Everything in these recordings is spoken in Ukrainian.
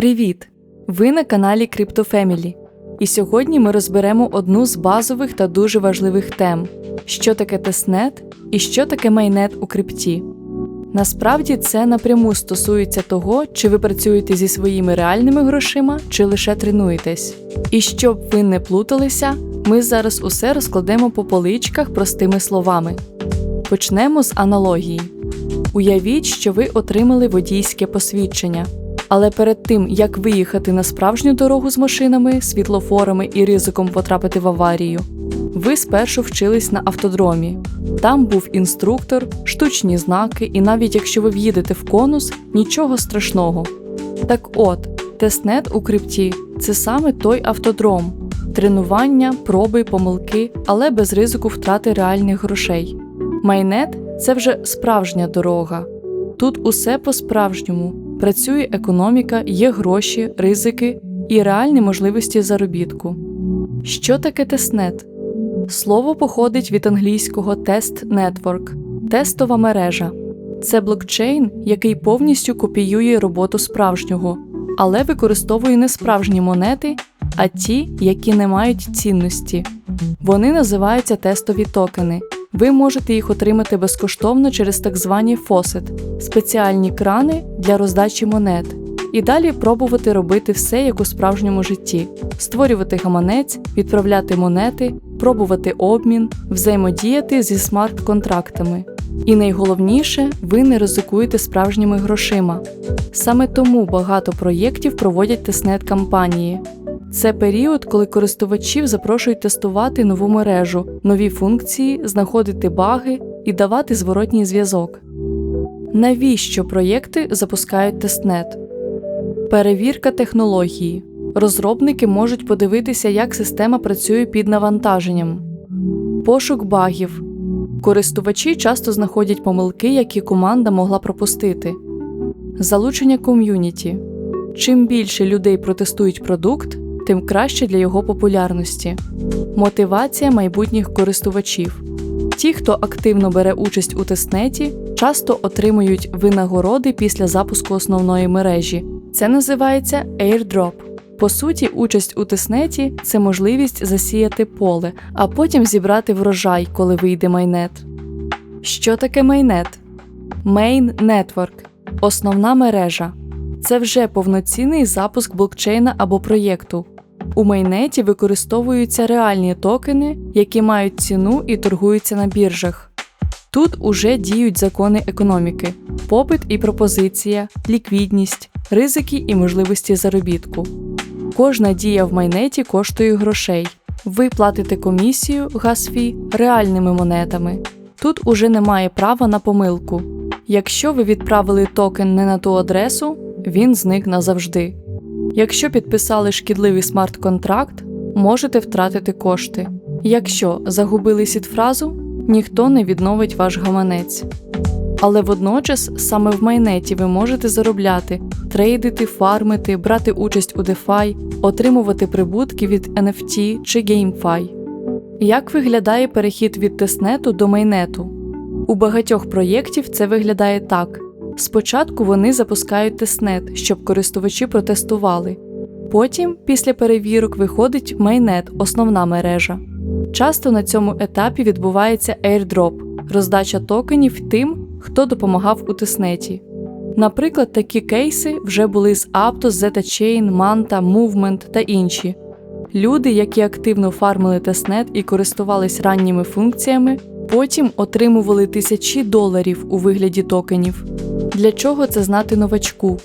Привіт! Ви на каналі CryptoFamily. І сьогодні ми розберемо одну з базових та дуже важливих тем: що таке тестнет і що таке майнет у крипті. Насправді це напряму стосується того, чи ви працюєте зі своїми реальними грошима, чи лише тренуєтесь. І щоб ви не плуталися, ми зараз усе розкладемо по поличках простими словами. Почнемо з аналогії. Уявіть, що ви отримали водійське посвідчення. Але перед тим, як виїхати на справжню дорогу з машинами, світлофорами і ризиком потрапити в аварію, ви спершу вчились на автодромі. Там був інструктор, штучні знаки, і навіть якщо ви в'їдете в конус, нічого страшного. Так от, тестнет у крипті це саме той автодром, тренування, проби, помилки, але без ризику втрати реальних грошей. Майнет це вже справжня дорога. Тут усе по-справжньому. Працює економіка, є гроші, ризики і реальні можливості заробітку. Що таке тестнет? Слово походить від англійського тест network – тестова мережа. Це блокчейн, який повністю копіює роботу справжнього, але використовує не справжні монети, а ті, які не мають цінності. Вони називаються тестові токени. Ви можете їх отримати безкоштовно через так звані фосет спеціальні крани для роздачі монет, і далі пробувати робити все як у справжньому житті: створювати гаманець, відправляти монети, пробувати обмін, взаємодіяти зі смарт-контрактами. І найголовніше, ви не ризикуєте справжніми грошима. Саме тому багато проєктів проводять тестнет кампанії. Це період, коли користувачів запрошують тестувати нову мережу, нові функції, знаходити баги і давати зворотній зв'язок. Навіщо проєкти запускають тестнет? Перевірка технології. Розробники можуть подивитися, як система працює під навантаженням. Пошук багів. Користувачі часто знаходять помилки, які команда могла пропустити. Залучення ком'юніті. Чим більше людей протестують продукт, тим краще для його популярності. Мотивація майбутніх користувачів. Ті, хто активно бере участь у тестнеті, часто отримують винагороди після запуску основної мережі. Це називається airdrop. По суті, участь у тестнеті це можливість засіяти поле, а потім зібрати врожай, коли вийде майнет. Що таке майнет? Main Network – основна мережа. Це вже повноцінний запуск блокчейна або проєкту. У майнеті використовуються реальні токени, які мають ціну і торгуються на біржах. Тут уже діють закони економіки, попит і пропозиція, ліквідність, ризики і можливості заробітку. Кожна дія в майнеті коштує грошей. Ви платите комісію, газ-фі реальними монетами. Тут уже немає права на помилку. Якщо ви відправили токен не на ту адресу, він зник назавжди. Якщо підписали шкідливий смарт-контракт, можете втратити кошти. Якщо загубили сітфразу, ніхто не відновить ваш гаманець. Але водночас саме в майнеті ви можете заробляти, трейдити, фармити, брати участь у DeFi, отримувати прибутки від NFT чи GameFi. Як виглядає перехід від тестнету до майнету? У багатьох проєктів це виглядає так. Спочатку вони запускають тестнет, щоб користувачі протестували. Потім, після перевірок, виходить майнет, основна мережа. Часто на цьому етапі відбувається airdrop – роздача токенів тим, хто допомагав у тестнеті. Наприклад, такі кейси вже були з Aptos, ZetaChain, Manta, Movement та інші. Люди, які активно фармили тестнет і користувались ранніми функціями, потім отримували тисячі доларів у вигляді токенів. Для чого це знати новачку?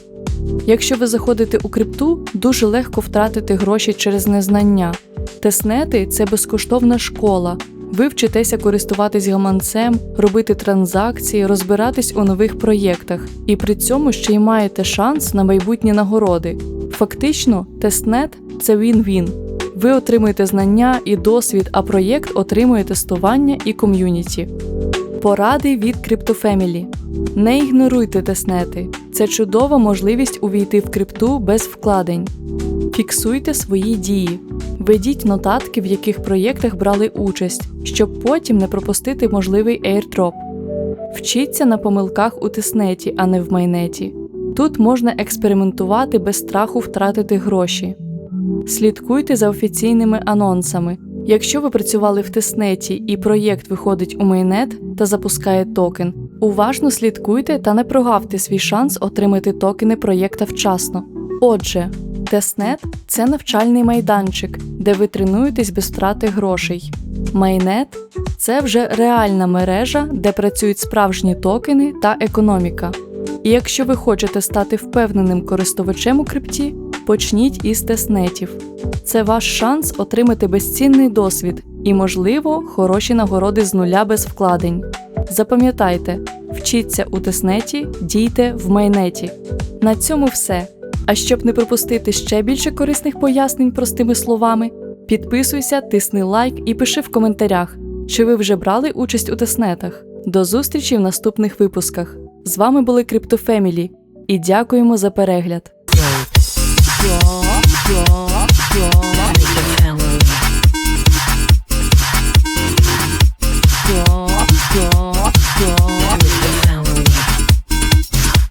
Якщо ви заходите у крипту, дуже легко втратити гроші через незнання. Тестнети це безкоштовна школа. Ви вчитеся користуватись гаманцем, робити транзакції, розбиратись у нових проєктах, і при цьому ще й маєте шанс на майбутні нагороди. Фактично, тестнет це він-він. Ви отримуєте знання і досвід, а проєкт отримує тестування і ком'юніті. Поради від CryptoFamily. Не ігноруйте тестнети. Це чудова можливість увійти в крипту без вкладень. Фіксуйте свої дії. Ведіть нотатки, в яких проєктах брали участь, щоб потім не пропустити можливий airdrop. Вчіться на помилках у тестнеті, а не в майнеті. Тут можна експериментувати без страху втратити гроші. Слідкуйте за офіційними анонсами. Якщо ви працювали в тиснеті і проєкт виходить у майнет та запускає токен, уважно слідкуйте та не прогавте свій шанс отримати токени проєкта вчасно. Отже, Тестнет це навчальний майданчик, де ви тренуєтесь без втрати грошей. Майнет це вже реальна мережа, де працюють справжні токени та економіка. І якщо ви хочете стати впевненим користувачем у крипті, почніть із тестнетів. Це ваш шанс отримати безцінний досвід і, можливо, хороші нагороди з нуля без вкладень. Запам'ятайте, вчіться у тестнеті, дійте в майнеті. На цьому все. А щоб не пропустити ще більше корисних пояснень простими словами, підписуйся, тисни лайк і пиши в коментарях, чи ви вже брали участь у тестнетах. До зустрічі в наступних випусках. З вами були CryptoFamily і дякуємо за перегляд.